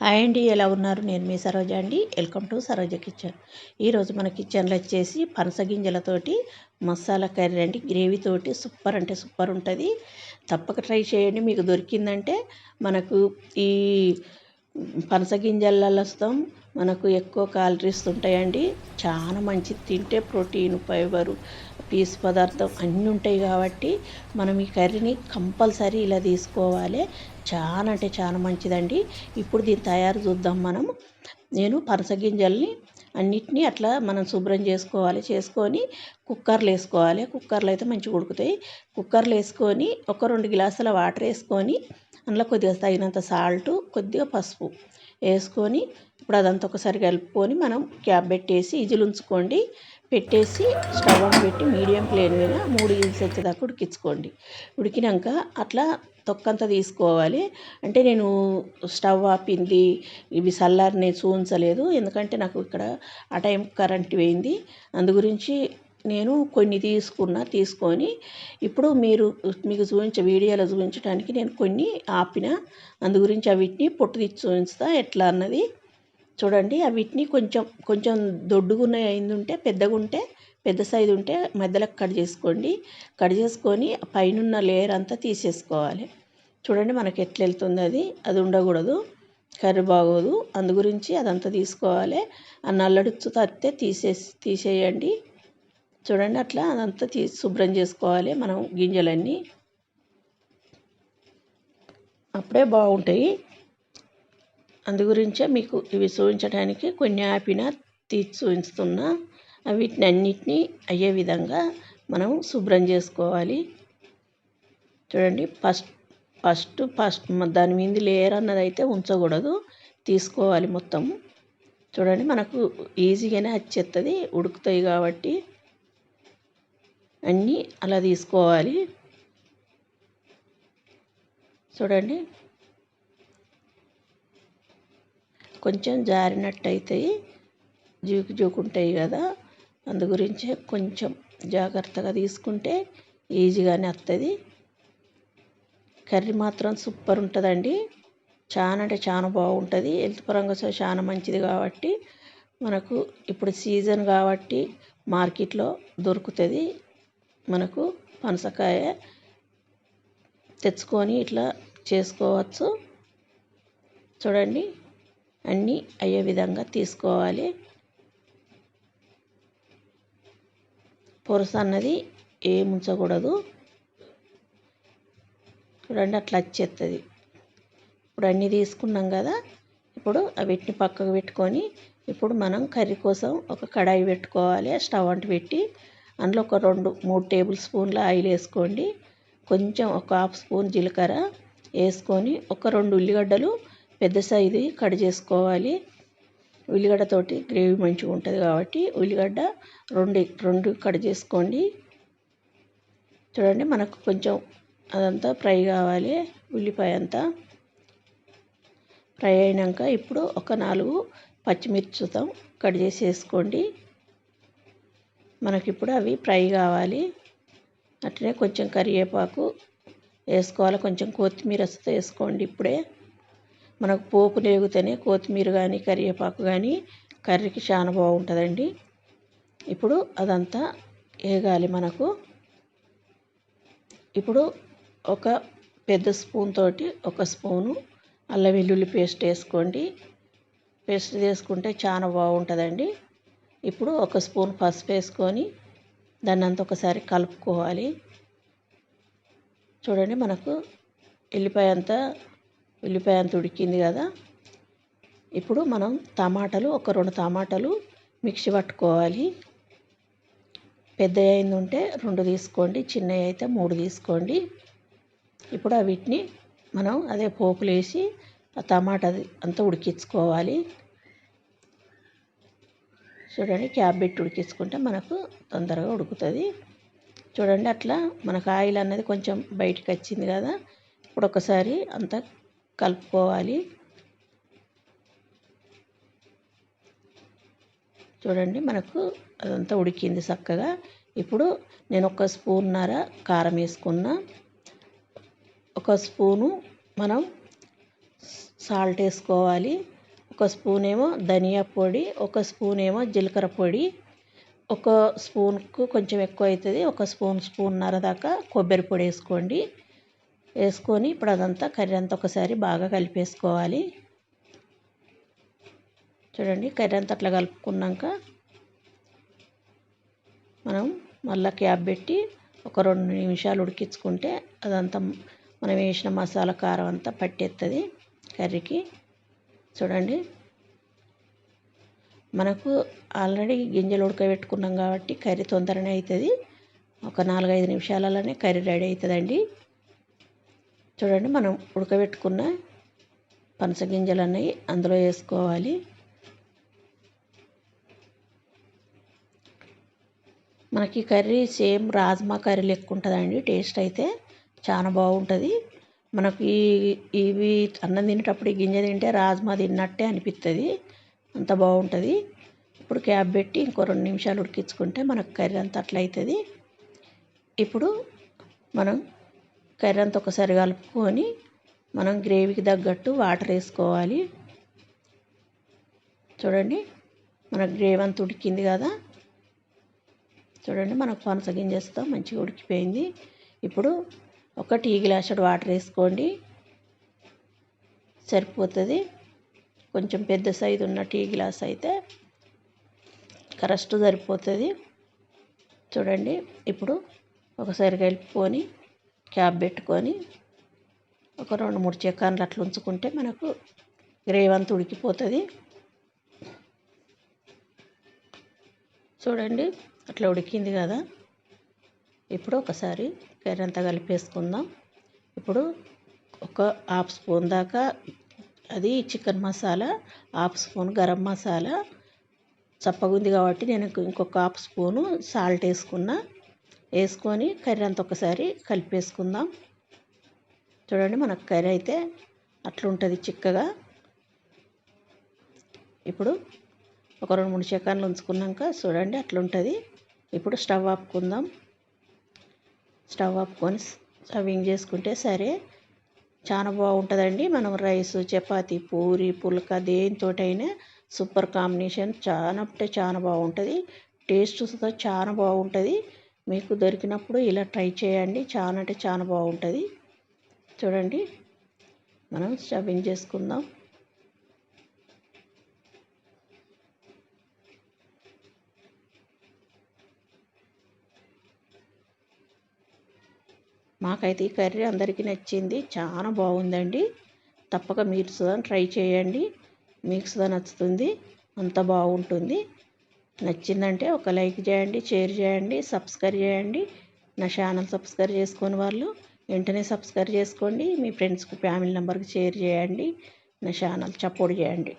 Hi అండి ఎలా ఉన్నారు? నేను మీ సరోజ అండి. Welcome to Saroja kitchen. ఈరోజు మన కిచెన్లో వచ్చేసి పనసగింజలతోటి మసాలా కర్రీ అండి. గ్రేవీతోటి సూపర్ అంటే సూపర్ ఉంటుంది. తప్పక ట్రై చేయండి. మీకు దొరికిందంటే మనకు ఈ పనసగింజలలో వస్తాం. మనకు ఎక్కువ క్యాలరీస్ ఉంటాయండి. చాలా మంచిది. తింటే ప్రోటీన్ ఫైబరు పీస్ పదార్థం అన్నీ ఉంటాయి కాబట్టి మనం ఈ కర్రీని కంపల్సరీ ఇలా తీసుకోవాలి. చాలా అంటే చాలా మంచిదండి. ఇప్పుడు దీని తయారు చూద్దాం మనం. నేను పనస గింజల్ని అన్నిటినీ అట్లా మనం శుభ్రం చేసుకోవాలి. చేసుకొని కుక్కర్లో వేసుకోవాలి. కుక్కర్లో అయితే మంచిగా ఉడుకుతాయి. కుక్కర్లో వేసుకొని ఒక రెండు గ్లాసుల వాటర్ వేసుకొని అందులో కొద్దిగా తగినంత సాల్ట్ కొద్దిగా పసుపు వేసుకొని ఇప్పుడు అదంతా ఒకసారి కలుపుకొని మనం క్యాప్ పెట్టేసి ఇజులు ఉంచుకోండి. పెట్టేసి స్టవ్ ఆన్ పెట్టి మీడియం ఫ్లేమ్ మీద మూడు ఇల్స్ వచ్చేదాకా ఉడికించుకోండి. ఉడికినాక అట్లా తొక్కంతా తీసుకోవాలి. అంటే నేను స్టవ్ ఆపింది ఇవి చల్లారిని చూంచలేదు ఎందుకంటే నాకు ఇక్కడ ఆ టైం కరెంట్ పోయింది. అందు గురించి నేను కొన్ని తీసుకున్న తీసుకొని ఇప్పుడు మీరు మీకు చూపించే వీడియోలో చూపించడానికి నేను కొన్ని ఆపిన అందు గురించి అవిటిని పొట్టు తీసి చూపిస్తా. ఎట్లా అన్నది చూడండి వీటిని కొంచెం కొంచెం దొడ్డుగున్న అయింది ఉంటే పెద్దగా ఉంటే పెద్ద సైజు ఉంటే మధ్యలో కట్ చేసుకోండి. కట్ చేసుకొని పైనున్న లేయర్ అంతా తీసేసుకోవాలి. చూడండి మనకి ఎట్లా వెళ్తుంది అది. అది ఉండకూడదు కర్రీ బాగోదు. అందు గురించి అదంతా తీసుకోవాలి. ఆ నల్లడుచు తత్తే తీసేసి తీసేయండి. చూడండి అట్లా అదంతా తీ శుభ్రం చేసుకోవాలి మనం గింజలన్నీ. అప్పుడే బాగుంటాయి. అందు గురించే మీకు ఇవి చూపించడానికి కొన్ని ఆపిన తీసి చూపిస్తున్నా వీటిని అన్నిటినీ అయ్యే విధంగా మనం శుభ్రం చేసుకోవాలి. చూడండి ఫస్ట్ ఫస్ట్ ఫస్ట్ దాని మీద లేయర్ అన్నది అయితే ఉంచకూడదు. తీసుకోవాలి మొత్తం. చూడండి మనకు ఈజీగానే వచ్చేస్తుంది ఉడుకుతాయి కాబట్టి అన్నీ అలా తీసుకోవాలి. చూడండి కొంచెం జారినట్టు అవుతాయి జూకుంటాయి జూకు ఉంటాయి కదా. అందు గురించే కొంచెం జాగ్రత్తగా తీసుకుంటే ఈజీగానే వస్తుంది కర్రీ మాత్రం సూపర్ ఉంటుందండి. చాలా అంటే చాలా బాగుంటుంది. హెల్త్ పరంగా చాలా మంచిది కాబట్టి మనకు ఇప్పుడు సీజన్ కాబట్టి మార్కెట్లో దొరుకుతుంది. మనకు పనసకాయ తెచ్చుకొని ఇట్లా చేసుకోవచ్చు. చూడండి. అన్నీ అయ్యే విధంగా తీసుకోవాలి. పొరుస అన్నది ఏం ఉంచకూడదు. చూడండి అట్లా వచ్చేస్తుంది ఇప్పుడు అన్నీ తీసుకున్నాం కదా ఇప్పుడు వీటిని పక్కకు పెట్టుకొని ఇప్పుడు మనం కర్రీ కోసం ఒక కడాయి పెట్టుకోవాలి స్టవ్ అంటు పెట్టి. అందులో ఒక రెండు మూడు టేబుల్ స్పూన్ల ఆయిల్ వేసుకోండి. కొంచెం ఒక హాఫ్ స్పూన్ జీలకర్ర వేసుకొని ఒక రెండు ఉల్లిగడ్డలు పెద్ద సైజు కట్ చేసుకోవాలి. ఉల్లిగడ్డతోటి గ్రేవీ మంచిగా ఉంటుంది కాబట్టి ఉల్లిగడ్డ రెండు రెండు కట్ చేసుకోండి. చూడండి మనకు కొంచెం అదంతా ఫ్రై కావాలి ఉల్లిపాయ అంతా ఫ్రై అయినాక ఇప్పుడు ఒక నాలుగు పచ్చిమిర్చితో కట్ చేసి వేసుకోండి మనకిప్పుడు అవి ఫ్రై కావాలి. అట్లనే కొంచెం కరివేపాకు వేసుకోవాలి కొంచెం కొత్తిమీర వేసుకోండి ఇప్పుడే. మనకు పోపు లేగితేనే కొత్తిమీర కానీ కరివేపాకు కానీ కర్రీకి చాలా బాగుంటుందండి. ఇప్పుడు అదంతా వేగాలి మనకు. ఇప్పుడు ఒక పెద్ద స్పూన్ తోటి ఒక స్పూను అల్లం వెల్లుల్లి పేస్ట్ వేసుకోండి. పేస్ట్ వేసుకుంటే చాలా బాగుంటుందండి. ఇప్పుడు ఒక స్పూన్ పసుపు వేసుకొని దాన్ని అంతా ఒకసారి కలుపుకోవాలి. చూడండి మనకు ఎల్లిపాయ అంతా ఉల్లిపాయ అంత ఉడికింది కదా. ఇప్పుడు మనం టమాటాలు ఒక రెండు టమాటాలు మిక్సీ పట్టుకోవాలి. పెద్ద అయింది ఉంటే రెండు తీసుకోండి చిన్నవి అయితే మూడు తీసుకోండి. ఇప్పుడు వీటిని మనం అదే పోపులు వేసి ఆ టమాటా అంతా ఉడికించుకోవాలి. చూడండి క్యాబ్ పెట్టి ఉడికించుకుంటే మనకు తొందరగా ఉడుకుతుంది. చూడండి అట్లా మనకు ఆయిల్ అనేది కొంచెం బయటకు వచ్చింది కదా. ఇప్పుడు ఒకసారి అంతా కలుపుకోవాలి. చూడండి మనకు అదంతా ఉడికింది చక్కగా. ఇప్పుడు నేను ఒక స్పూన్నర కారం వేసుకున్న. ఒక స్పూను మనం సాల్ట్ వేసుకోవాలి. ఒక స్పూన్ ఏమో ధనియా పొడి ఒక స్పూన్ ఏమో జీలకర్ర పొడి. ఒక స్పూన్కు కొంచెం ఎక్కువ అవుతుంది ఒక స్పూన్ స్పూన్నర దాకా కొబ్బరి పొడి వేసుకోండి. వేసుకొని ఇప్పుడు అదంతా కర్రీ అంతా ఒకసారి బాగా కలిపేసుకోవాలి. చూడండి కర్రీ అంతా అట్లా కలుపుకున్నాక మనం మళ్ళీ క్యాప్ పెట్టి ఒక రెండు నిమిషాలు ఉడికించుకుంటే అదంతా మనం వేసిన మసాలా కారం అంతా పట్టేస్తుంది కర్రీకి. చూడండి మనకు ఆల్రెడీ గింజలు ఉడకబెట్టుకున్నాం కాబట్టి కర్రీ తొందరనే అవుతుంది ఒక నాలుగైదు నిమిషాలలోనే కర్రీ రెడీ అవుతుందండి చూడండి మనం ఉడకబెట్టుకున్న పనస గింజలు అన్నవి అందులో వేసుకోవాలి. మనకి కర్రీ సేమ్ రాజ్మా కర్రీ లెక్క ఉంటుందండి టేస్ట్ అయితే చాలా బాగుంటుంది. మనకి ఇవి అన్నం తినేటప్పుడు ఈ గింజ తింటే రాజ్మా తిన్నట్టే అనిపిస్తుంది అంత బాగుంటుంది. ఇప్పుడు క్యాప్ పెట్టి ఇంకో రెండు నిమిషాలు ఉడికించుకుంటే మనకు కర్రీ అంతా అట్లా అవుతుంది ఇప్పుడు మనం కర్రీ అంతా ఒకసారి కలుపుకొని మనం గ్రేవీకి తగ్గట్టు వాటర్ వేసుకోవాలి. చూడండి మన గ్రేవీ అంతా ఉడికింది కదా. చూడండి మనకు పనస గింజేస్తాం మంచిగా ఉడికిపోయింది. ఇప్పుడు ఒక టీ గ్లాసుడు వాటర్ వేసుకోండి. సరిపోతుంది. కొంచెం పెద్ద సైజు ఉన్న టీ గ్లాస్ అయితే కరెక్ట్ సరిపోతుంది. చూడండి ఇప్పుడు ఒకసారి కలుపుకొని క్యాప్ పెట్టుకొని ఒక రెండు మూడు చెక్కాన్లు అట్లా ఉంచుకుంటే మనకు గ్రేవ్ అంతా ఉడికిపోతుంది. చూడండి అట్లా ఉడికింది కదా. ఇప్పుడు ఒకసారి కర్రీ అంతా కలిపేసుకుందాం. ఇప్పుడు ఒక హాఫ్ స్పూన్ దాకా అది chicken masala half spoon garam masala. చప్పగుంది కాబట్టి నేను ఇంకొక హాఫ్ స్పూను సాల్ట్ వేసుకున్నా. వేసుకొని కర్రీ అంతా ఒకసారి కలిపేసుకుందాం. చూడండి మనకు కర్రీ అయితే అట్లుంటుంది చిక్కగా. ఇప్పుడు ఒక రెండు మూడు సెకండ్లు ఉంచుకున్నాక చూడండి అట్లుంటుంది. ఇప్పుడు స్టవ్ ఆపుకుందాం. స్టవ్ ఆపుకొని సర్వింగ్ చేసుకుంటే సరే చాలా బాగుంటుందండి. మనం రైస్ చపాతి పూరి పుల్క దేనితోటైనా సూపర్ కాంబినేషన్. చాలా అంటే చాలా బాగుంటుంది. టేస్ట్ చాలా బాగుంటుంది. మీకు దొరికినప్పుడు ఇలా ట్రై చేయండి. చాలా అంటే చాలా బాగుంటుంది. చూడండి. మనం స్టవింగ్ చేసుకుందాం. మాకైతే ఈ కర్రీ అందరికీ నచ్చింది. చాలా బాగుందండి. తప్పక మీరు సుధా ట్రై చేయండి. మీకు సుధా నచ్చుతుంది. అంత బాగుంటుంది. నచ్చిందంటే ఒక లైక్ చేయండి షేర్ చేయండి సబ్స్క్రైబ్ చేయండి. నా ఛానల్ సబ్స్క్రైబ్ చేసుకొని వాళ్ళు వెంటనే సబ్స్క్రైబ్ చేసుకోండి. మీ ఫ్రెండ్స్కి ఫ్యామిలీ మెంబర్కి షేర్ చేయండి. నా ఛానల్ సపోర్ట్ చేయండి.